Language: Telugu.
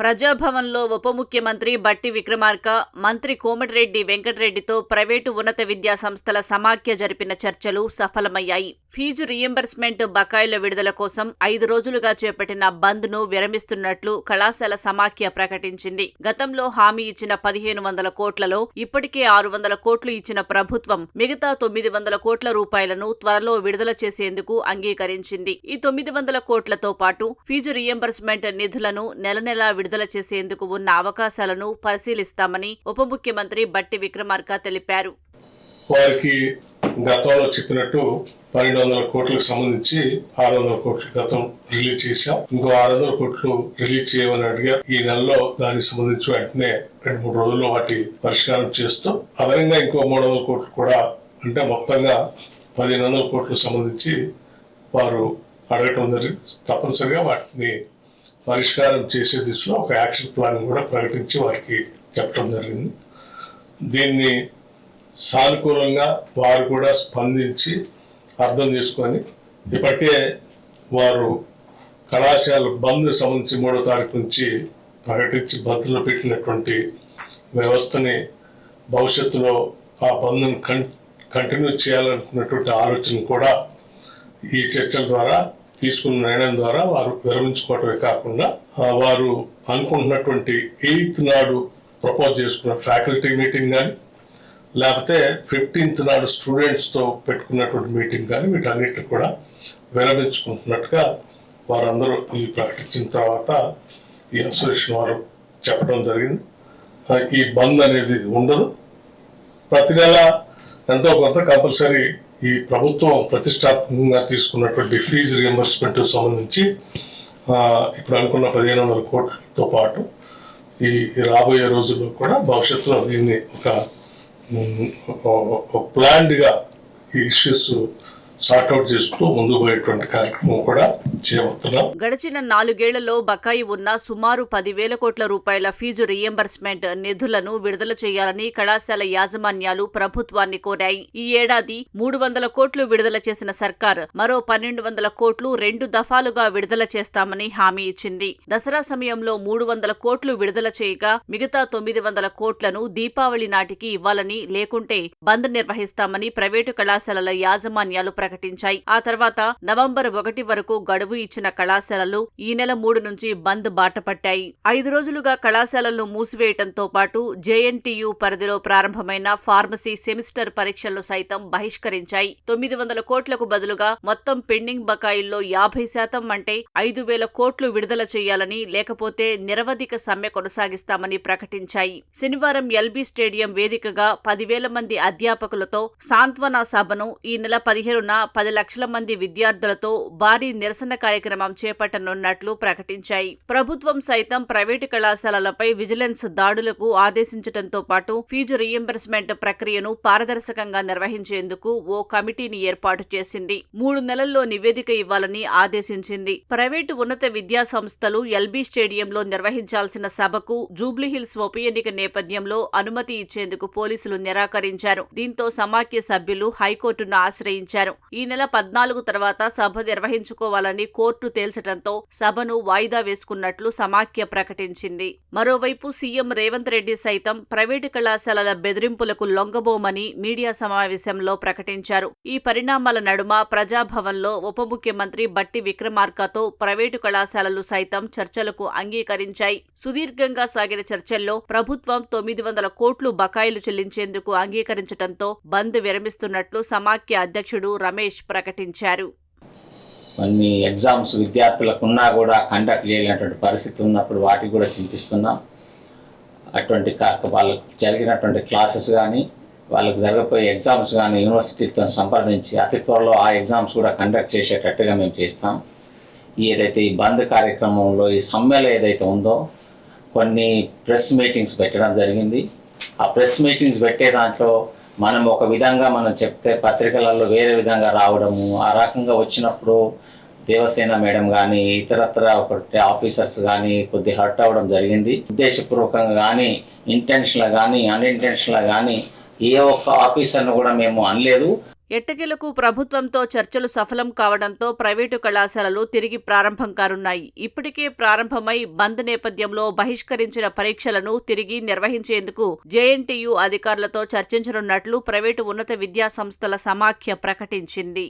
ప్రజాభవన్లో ఉప ముఖ్యమంత్రి బట్టి విక్రమార్క మంత్రి కోమటిరెడ్డి వెంకటరెడ్డితో ప్రైవేటు ఉన్నత విద్యా సంస్థల సమాఖ్య జరిపిన చర్చలు సఫలమయ్యాయి. ఫీజు రీయింబర్స్మెంట్ బకాయిల విడుదల కోసం ఐదు రోజులుగా చేపట్టిన బంద్ను విరమిస్తున్నట్లు కళాశాల సమాఖ్య ప్రకటించింది. గతంలో హామీ ఇచ్చిన పదిహేను వందల కోట్లలో ఇప్పటికే ఆరు వందల కోట్లు ఇచ్చిన ప్రభుత్వం మిగతా తొమ్మిది వందల కోట్ల రూపాయలను త్వరలో విడుదల చేసేందుకు అంగీకరించింది. ఈ తొమ్మిది వందల కోట్లతో పాటు ఫీజు రీయింబర్స్మెంట్ నిధులను నెల నెలా విడుదల చేసేందుకు ఉన్న అవకాశాలను పరిశీలిస్తామని ఉప ముఖ్యమంత్రి బట్టి విక్రమార్క తెలిపారు. వారికి గతంలో చెప్పినట్టు పన్నెండు వందల కోట్లకు సంబంధించి ఆరు వందల కోట్లు గతం రిలీజ్ చేశాం. ఇంకో ఆరు వందల కోట్లు రిలీజ్ చేయమని అడిగారు. ఈ నెలలో దానికి సంబంధించి వెంటనే రెండు మూడు రోజుల్లో వాటి పరిష్కారం చేస్తూ. అదనంగా ఇంకో మూడు వందల కోట్లు కూడా అంటే మొత్తంగా పదిహేను వందల కోట్లకు సంబంధించి వారు అడగటం జరిగింది. తప్పనిసరిగా వాటిని పరిష్కారం చేసే దిశలో ఒక యాక్షన్ ప్లాన్ కూడా ప్రకటించి వారికి చెప్పడం జరిగింది. దీన్ని సానుకూలంగా వారు కూడా స్పందించి అర్థం చేసుకొని ఇప్పటికే వారు కళాశాల బంద్ సంబంధించి మూడో తారీఖు నుంచి ప్రకటించి బంద్లో పెట్టినటువంటి వ్యవస్థని భవిష్యత్తులో ఆ బంద్ను కంటిన్యూ చేయాలనుకున్నటువంటి ఆలోచన కూడా ఈ చర్చల ద్వారా తీసుకున్న నిర్ణయం ద్వారా వారు విరమించుకోవటమే కాకుండా వారు అనుకుంటున్నటువంటి ఎయిత్ నాడు ప్రపోజ్ చేసుకున్న ఫ్యాకల్టీ మీటింగ్ కానీ లేకపోతే ఫిఫ్టీన్త్ నాడు స్టూడెంట్స్తో పెట్టుకున్నటువంటి మీటింగ్ కానీ వీటన్నిటిని కూడా విరమించుకుంటున్నట్టుగా వారందరూ ఈ ప్రకటించిన తర్వాత ఈ అసోసియేషన్ వారు చెప్పడం జరిగింది. ఈ బంద్ అనేది ఉండదు. ప్రతి నెల ఎంతో కొంత కంపల్సరీ ఈ ప్రభుత్వం ప్రతిష్టాత్మకంగా తీసుకున్నటువంటి ఫీజు రియంబర్స్మెంట్ సంబంధించి ఇప్పుడు అనుకున్న పదిహేను వందల కోట్లతో పాటు ఈ రాబోయే రోజుల్లో కూడా భవిష్యత్తులో దీన్ని ఒక ప్లాన్డ్గా ఈ ఇష్యూస్ సార్ట్అవుట్ చేస్తూ ముందుకు పోయేటువంటి కార్యక్రమం కూడా గడిచిన నాలుగేళ్ళలో బకాయి ఉన్న సుమారు పదివేల కోట్ల రూపాయల ఫీజు రియంబర్స్మెంట్ నిధులను విడుదల చేయాలని కళాశాల యాజమాన్యాలు ప్రభుత్వాన్ని కోరాయి. ఈ ఏడాది మూడు వందల కోట్లు విడుదల చేసిన సర్కార్ మరో పన్నెండు వందల కోట్లు రెండు దఫాలుగా విడుదల చేస్తామని హామీ ఇచ్చింది. దసరా సమయంలో మూడు వందల కోట్లు విడుదల చేయగా మిగతా తొమ్మిది వందల కోట్లను దీపావళి నాటికి ఇవ్వాలని లేకుంటే బంద్ నిర్వహిస్తామని ప్రైవేటు కళాశాలల యాజమాన్యాలు ప్రకటించాయి. ఆ తర్వాత నవంబర్ ఒకటి వరకు గడువు ఇచ్చిన కళాశాలలు ఈ నెల మూడు నుంచి బంద్ బాటపట్టాయి. ఐదు రోజులుగా కళాశాలలు మూసివేయటంతో పాటు జేఎన్టీయు పరిధిలో ప్రారంభమైన ఫార్మసీ సెమిస్టర్ పరీక్షలు సైతం బహిష్కరించాయి. తొమ్మిది వందల కోట్లకు బదులుగా మొత్తం పెండింగ్ బకాయిల్లో యాభై శాతం అంటే ఐదు వేల కోట్లు విడుదల చేయాలని లేకపోతే నిరవధిక సమ్మె కొనసాగిస్తామని ప్రకటించాయి. శనివారం ఎల్బీ స్టేడియం వేదికగా పదివేల మంది అధ్యాపకులతో సాంత్వన సభను ఈ నెల పదిహేనున పది లక్షల మంది విద్యార్థులతో భారీ నిరసన కార్యక్రమం చేపట్టనున్నట్లు ప్రకటించాయి. ప్రభుత్వం సైతం ప్రైవేటు కళాశాలలపై విజిలెన్స్ దాడులకు ఆదేశించడంతో పాటు ఫీజు రీయింబర్స్మెంట్ ప్రక్రియను పారదర్శకంగా నిర్వహించేందుకు ఓ కమిటీని ఏర్పాటు చేసింది. మూడు నెలల్లో నివేదిక ఇవ్వాలని ఆదేశించింది. ప్రైవేటు ఉన్నత విద్యా సంస్థలు ఎల్బీ స్టేడియంలో నిర్వహించాల్సిన సభకు జూబ్లీహిల్స్ ఉప ఎన్నిక నేపథ్యంలో అనుమతి ఇచ్చేందుకు పోలీసులు నిరాకరించారు. దీంతో సమాఖ్య సభ్యులు హైకోర్టును ఆశ్రయించారు. ఈ నెల పద్నాలుగు తర్వాత సభ నిర్వహించుకోవాలని కోర్టు తేల్చడంతో సభను వాయిదా వేసుకున్నట్లు సమాఖ్య ప్రకటించింది. మరోవైపు సీఎం రేవంత్ రెడ్డి సైతం ప్రైవేటు కళాశాలల బెదిరింపులకు లొంగబోమని మీడియా సమావేశంలో ప్రకటించారు. ఈ పరిణామాల నడుమ ప్రజాభవన్లో ఉప ముఖ్యమంత్రి బట్టి విక్రమార్కతో ప్రైవేటు కళాశాలలు సైతం చర్చలకు అంగీకరించాయి. సుదీర్ఘంగా సాగిన చర్చల్లో ప్రభుత్వం తొమ్మిది వందల కోట్లు బకాయిలు చెల్లించేందుకు అంగీకరించడంతో బంద్ విరమిస్తున్నట్లు సమాఖ్య అధ్యక్షుడు రమేష్ ప్రకటించారు. కొన్ని ఎగ్జామ్స్ విద్యార్థులకు ఉన్నా కూడా కండక్ట్ చేయలేనటువంటి పరిస్థితి ఉన్నప్పుడు వాటికి కూడా చింతిస్తున్నాం. అటువంటి వాళ్ళకు జరిగినటువంటి క్లాసెస్ కానీ వాళ్ళకు జరగబోయే ఎగ్జామ్స్ కానీ యూనివర్సిటీతో సంప్రదించి అతి త్వరలో ఆ ఎగ్జామ్స్ కూడా కండక్ట్ చేసేటట్టుగా మేము చేస్తాం. ఏదైతే ఈ బంద్ కార్యక్రమంలో ఈ సమ్మెలో ఏదైతే ఉందో కొన్ని ప్రెస్ మీటింగ్స్ పెట్టడం జరిగింది. ఆ ప్రెస్ మీటింగ్స్ పెట్టే దాంట్లో మనం ఒక విధంగా మనం చెప్తే పత్రికలలో వేరే విధంగా రావడము ఆ రకంగా వచ్చినప్పుడు దేవసేన మేడం కానీ ఇతరత్ర ఒకటి ఆఫీసర్స్ కానీ కొద్ది హర్ట్ అవ్వడం జరిగింది. ఉద్దేశపూర్వకంగా కానీ ఇంటెన్షన్లో కానీ అన్ఇంటెన్షన్లో కానీ ఏ ఒక్క ఆఫీసర్ను కూడా మేము అనలేదు. ఎట్టకేలకు ప్రభుత్వంతో చర్చలు సఫలం కావడంతో ప్రైవేటు కళాశాలలు తిరిగి ప్రారంభం కానున్నాయి. ఇప్పటికే ప్రారంభమై బంద్ నేపథ్యంలో బహిష్కరించిన పరీక్షలను తిరిగి నిర్వహించేందుకు జేఎన్టీయూ అధికారులతో చర్చించనున్నట్లు ప్రైవేటు ఉన్నత విద్యా సంస్థల సమాఖ్య ప్రకటించింది.